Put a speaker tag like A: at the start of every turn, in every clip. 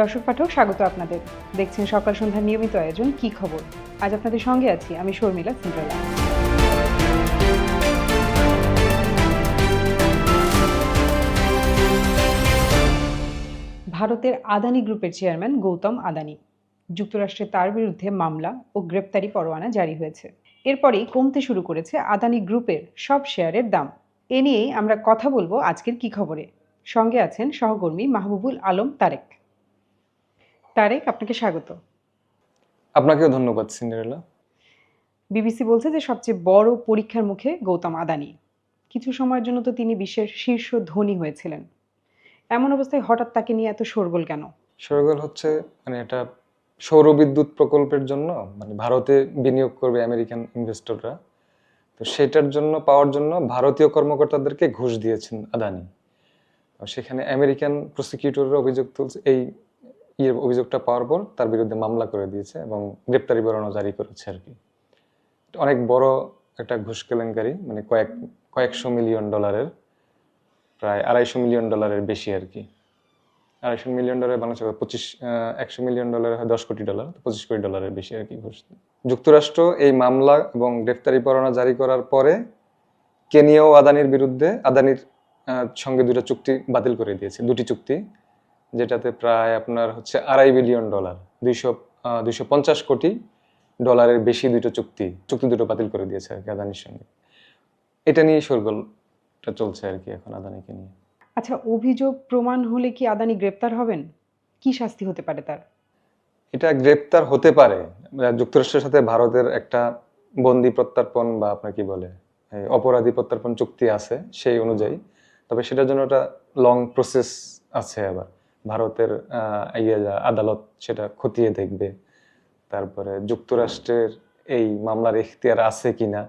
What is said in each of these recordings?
A: দর্শক পাঠক, স্বাগত আপনাদের। দেখছেন সকাল সন্ধ্যার নিয়মিত আয়োজন, কি খবর? আজ আপনাদের সঙ্গে আছি আমি শর্মিলা সিন্ড্রেলা। ভারতের আদানি গ্রুপের চেয়ারম্যান গৌতম আদানি। যুক্তরাষ্ট্রে তার বিরুদ্ধে মামলা ও গ্রেপ্তারি পরোয়ানা জারি হয়েছে। এরপরেই কমতে শুরু করেছে আদানি গ্রুপের সব শেয়ারের দাম। এ নিয়েই আমরা কথা বলব আজকের কি খবরে। সঙ্গে আছেন সহকর্মী মাহবুবুল আলম তারেক। তারেক আপনাকে স্বাগত।
B: আপনাকেও ধন্যবাদ সিন্ডারেলা।
A: বিবিসি বলছে যে সবচেয়ে বড় পরীক্ষার মুখে গৌতম আদানি। কিছু সময়ের জন্য তো তিনি বিশ্বের শীর্ষ ধনী হয়েছিলেন। এমন অবস্থায় হঠাৎ তাকে নিয়ে এত শোরগোল কেন?
B: সরগোল হচ্ছে মানে এটা সৌরবিদ্যুৎ প্রকল্পের জন্য মানে ভারতে বিনিয়োগ করবে আমেরিকান ইনভেস্টররা। তো সেটার জন্য পাওয়ার জন্য ভারতীয় কর্মকর্তাদেরকে ঘুষ দিয়েছেন আদানি। সেখানে আমেরিকান প্রসিকিউটররা অভিযোগ তুলছে এই ইয়ের অভিযোগটা পাওয়ার পর তার বিরুদ্ধে মামলা করে দিয়েছে এবং গ্রেপ্তারি পরোয়ানা জারি করেছে আর কি। অনেক বড় একটা ঘুষ কেলেঙ্কারি মানে কয়েক, কয়েকশো মিলিয়ন ডলারের, প্রায় আড়াইশো মিলিয়ন ডলারের বেশি আর কি। আড়াইশো মিলিয়ন ডলার বাংলাদেশে? পঁচিশ একশো মিলিয়ন ডলার হয়, দশ কোটি ডলার, পঁচিশ কোটি ডলারের বেশি আর কি ঘুষ। যুক্তরাষ্ট্র এই মামলা এবং গ্রেফতারি পরোয়ানা জারি করার পরে কেনিয়াও আদানির বিরুদ্ধে, আদানির সঙ্গে দুটো চুক্তি বাতিল করে দিয়েছে, দুটি চুক্তি। যেটাতে প্রায় আপনার হচ্ছে আড়াই বিলিয়ন ডলার দুইশো দুইশো পঞ্চাশ কোটি ডলারের বেশি দুটো চুক্তি চুক্তি দুটো বাতিল করে দিয়েছে আর কি আদানির সঙ্গে। এটা নিয়ে শোরগোলটা চলছে আর কি এখন আদানিকে নিয়ে।
A: আচ্ছা অভিযোগ প্রমাণ হলে কি আদানি গ্রেপ্তার হবেন? কি শাস্তি হতে পারে তার?
B: এটা গ্রেপ্তার হতে পারে। যুক্তরাষ্ট্রের সাথে ভারতের একটা বন্দি প্রত্যার্পণ বা আপনার কি বলে অপরাধী প্রত্যর্পণ চুক্তি আছে সেই অনুযায়ী। তবে সেটার জন্য একটা লং প্রসেস আছে আবার। ভারতের আদালত সেটা খতিয়ে দেখবে। তারপরে যুক্তরাষ্ট্রের এই মামলার এখতিয়ার আছে কিনা,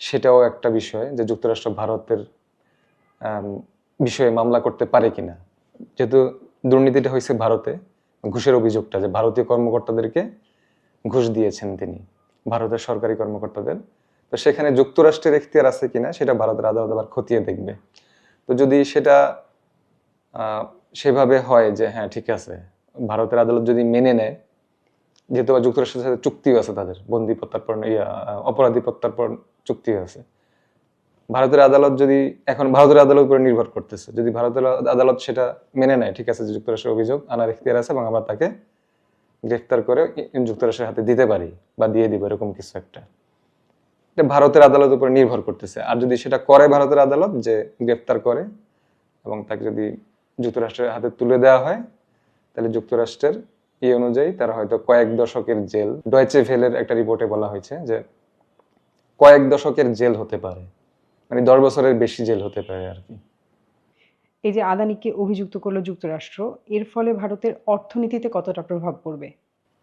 B: সেটাও একটা বিষয় যে যুক্তরাষ্ট্র ভারতের বিষয়ে মামলা করতে পারে কিনা। যেহেতু দুর্নীতিটা হয়েছে ভারতে, ঘুষের অভিযোগটা যে ভারতীয় কর্মকর্তাদেরকে ঘুষ দিয়েছেন তিনি, ভারতের সরকারি কর্মকর্তাদের। তো সেখানে যুক্তরাষ্ট্রের এখতিয়ার আছে কিনা, সেটা ভারতের আদালত আবার খতিয়ে দেখবে। তো যদি সেটা সেভাবে হয় যে হ্যাঁ ঠিক আছে। ভারতের আদালত যদি মেনে নেয়, যেহেতু যুক্তরাষ্ট্রের সাথে চুক্তিও আছে তাদের বন্দি প্রত্যার্পণ ইয়া অপরাধী প্রত্যার্পণ চুক্তিও আছে ভারতের আদালত যদি, এখন ভারতের আদালত উপরে নির্ভর করতেছে। যদি ভারতের আদালত সেটা মেনে নেয়, ঠিক আছে যে যুক্তরাষ্ট্রের অভিযোগ, আনার এখতিয়ার আছে এবং আমরা তাকে গ্রেফতার করে যুক্তরাষ্ট্রের হাতে দিতে পারি বা দিয়ে দিব, এরকম কিছু একটা। এটা ভারতের আদালত উপরে নির্ভর করতেছে। আর যদি সেটা করে ভারতের আদালত যে গ্রেফতার করে এবং তাকে যদি যুক্তরাষ্ট্রের হাতে তুলে দেওয়া হয়। তাহলে যুক্তরাষ্ট্রের এই অনুযায়ী তারা হয়তো কয়েক দশকের জেল ডয়েচে ভেলের একটা রিপোর্টে বলা হয়েছে যে কয়েক দশকের জেল হতে পারে। মানে দশ বছরের বেশি জেল হতে পারে আর কি।
A: এই যে আদানিকে অভিযুক্ত করল যুক্তরাষ্ট্র এর ফলে ভারতের অর্থনীতিতে কতটা প্রভাব পড়বে?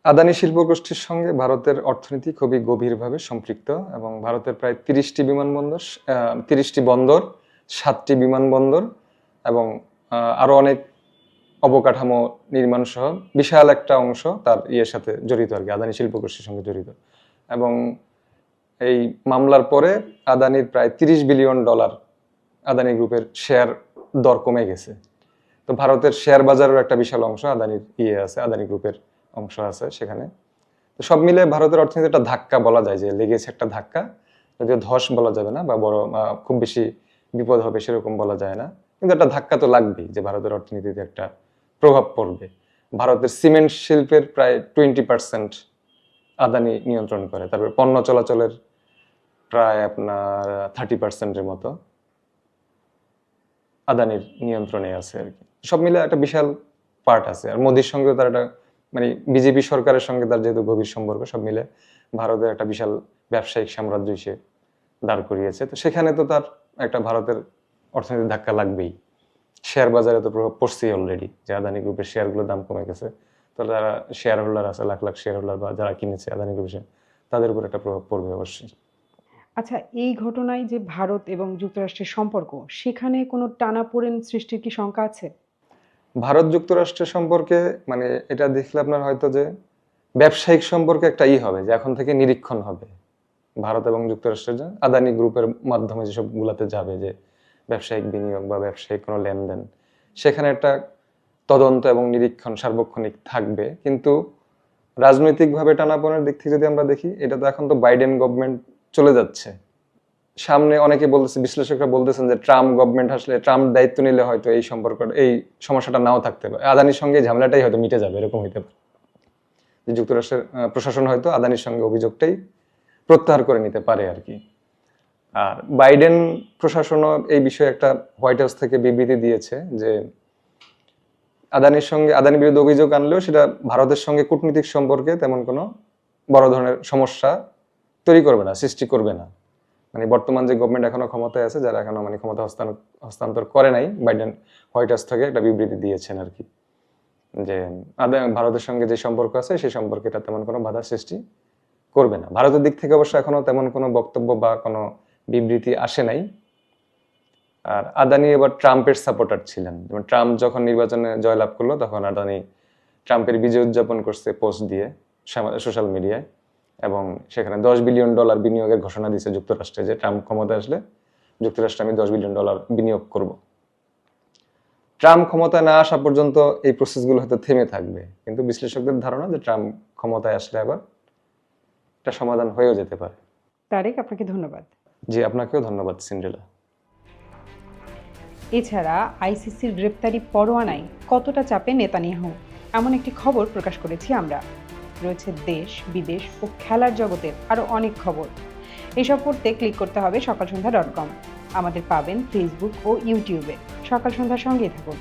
B: আদানি শিল্প গোষ্ঠীর সঙ্গে ভারতের অর্থনীতি খুবই গভীরভাবে সম্পৃক্ত এবং ভারতের প্রায় তিরিশটি বিমানবন্দর তিরিশটি বন্দর সাতটি বিমানবন্দর এবং আহ, আরও অনেক অবকাঠামো নির্মাণ সহ বিশাল একটা অংশ তার ইয়ের সাথে জড়িত আর কি আদানি শিল্প গোষ্ঠীর সঙ্গে জড়িত। এবং এই মামলার পরে আদানির প্রায় তিরিশ বিলিয়ন ডলার আদানি গ্রুপের শেয়ার দর কমে গেছে। তো ভারতের শেয়ার বাজারের একটা বিশাল অংশ আদানির ইয়ে আছে আদানি গ্রুপের অংশ আছে সেখানে। তো সব মিলে ভারতের অর্থনীতি একটা ধাক্কা বলা যায় যে লেগেছে একটা ধাক্কা। যদিও ধস বলা যাবে না বা বড় খুব বেশি বিপদ হবে সেরকম বলা যায় না। কিন্তু একটা ধাক্কা তো লাগবেই যে ভারতের অর্থনীতিতে একটা প্রভাব পড়বে। ভারতের সিমেন্ট শিল্পের প্রায় টোয়েন্টি পার্সেন্ট আদানি নিয়ন্ত্রণ করে। তারপরে পণ্য চলাচলের প্রায় আপনার থার্টি পার্সেন্টের মতো আদানির নিয়ন্ত্রণে আছে আর কি। সব মিলে একটা বিশাল পার্ট আছে। আর মোদির সঙ্গে তার একটা মানে বিজেপি সরকারের সঙ্গে তার যেহেতু গভীর সম্পর্ক, সব মিলে ভারতের একটা বিশাল ব্যবসায়িক সাম্রাজ্য সে দাঁড় করিয়েছে। তো সেখানে তো তার একটা ভারতের অর্থনীতির ধাক্কা লাগবেই। শেয়ার বাজারে তো প্রভাব পড়ছেই অলরেডি যে আদানি গ্রুপের শেয়ারগুলোর দাম কমে গেছে তো যারা শেয়ার হোল্ডার আছে লাখ লাখ শেয়ার হোল্ডার বা যারা কিনেছে আদানি গ্রুপের share, তাদের উপর একটা প্রভাব পড়বে অবশ্যই।
A: আচ্ছা এই ঘটনায় যে ভারত এবং যুক্তরাষ্ট্রের সম্পর্ক সেখানে কোনো টানাপোড়েন সৃষ্টির কি শঙ্কা আছে?
B: ভারত যুক্তরাষ্ট্রের সম্পর্কে মানে এটা দেখলে আপনার হয়তো যে ব্যবসায়িক সম্পর্কে একটা ই হবে যে এখন থেকে নিরীক্ষণ হবে। ভারত এবং যুক্তরাষ্ট্রের যে আদানি গ্রুপের মাধ্যমে যেসব গুলাতে যাবে যে ব্যবসায়িক বিনিয়োগ বা ব্যবসায়িক কোনো লেনদেন, সেখানে একটা তদন্ত এবং নিরীক্ষণ সার্বক্ষণিক থাকবে। কিন্তু রাজনৈতিকভাবে টানাপোনের দিক থেকে যদি আমরা দেখি, এটা তো এখন তো বাইডেন গভর্নমেন্ট চলে যাচ্ছে। সামনে অনেকে বলতেছে, বিশ্লেষকরা বলতেছেন যে ট্রাম্প গভর্নমেন্ট আসলে ট্রাম্প দায়িত্ব নিলে হয়তো এই সম্পর্ক, এই সমস্যাটা নাও থাকতে পারে। আদানির সঙ্গে ঝামেলাটাই হয়তো মিটে যাবে, এরকম হইতে পারে। যে যুক্তরাষ্ট্রের প্রশাসন হয়তো আদানির সঙ্গে অভিযোগটাই প্রত্যাহার করে নিতে পারে আর কি। আর বাইডেন প্রশাসনও এই বিষয়ে একটা হোয়াইট হাউস থেকে বিবৃতি দিয়েছে যে আদানির সঙ্গে, আদানির বিরুদ্ধে অভিযোগ আনলেও সেটা ভারতের সঙ্গে কূটনৈতিক সম্পর্কে তেমন কোনো বড় ধরনের সমস্যা তৈরি করবে না, সৃষ্টি করবে না। মানে বর্তমান যে গভর্নমেন্ট এখনও ক্ষমতায় আছে, যারা এখনও মানে ক্ষমতা হস্তান্তর করে নাই, বাইডেন হোয়াইট হাউস থেকে একটা বিবৃতি দিয়েছেন আর কি। যে ভারতের সঙ্গে যে সম্পর্ক আছে, সেই সম্পর্কে এটা তেমন কোনো বাধা সৃষ্টি করবে না। ভারতের দিক থেকে অবশ্য এখনও তেমন কোনো বক্তব্য বা কোনো বিবৃতি আসে নাই। আর আদানি এবার ট্রাম্পের সাপোর্টার ছিলেন। যেমন ট্রাম্প যখন নির্বাচনে জয়লাভ করল, তখন আদানি ট্রাম্পের বিজয় উদযাপন করছে পোস্ট দিয়ে সোশ্যাল মিডিয়ায়। এবং সেখানে দশ বিলিয়ন ডলার বিনিয়োগের ঘোষণা দিয়েছে যুক্তরাষ্ট্রে যে ট্রাম্প ক্ষমতা আসলে যুক্তরাষ্ট্রে আমি দশ বিলিয়ন ডলার বিনিয়োগ করব। ট্রাম্প ক্ষমতায় না আসা পর্যন্ত এই প্রসেসগুলো হয়তো থেমে থাকবে। কিন্তু বিশ্লেষকদের ধারণা যে ট্রাম্প ক্ষমতায় আসলে আবার একটা সমাধান হয়েও যেতে পারে।
A: তারেক, আপনাকে ধন্যবাদ।
B: জি, আপনাকেও ধন্যবাদ, সিন্ড্রেলা।
A: এছাড়া আইসিসির গ্রেপ্তারি পরোয়ানায় কতটা চাপে নেতানিয়াহু, এমন একটি খবর প্রকাশ করেছি আমরা। রয়েছে দেশ, বিদেশ ও খেলার জগতের আরও অনেক খবর। এসব পড়তে ক্লিক করতে হবে সকাল সন্ধ্যা ডট কম। আমাদের পাবেন ফেসবুক ও ইউটিউবে। সকাল সন্ধ্যার সঙ্গেই থাকুন।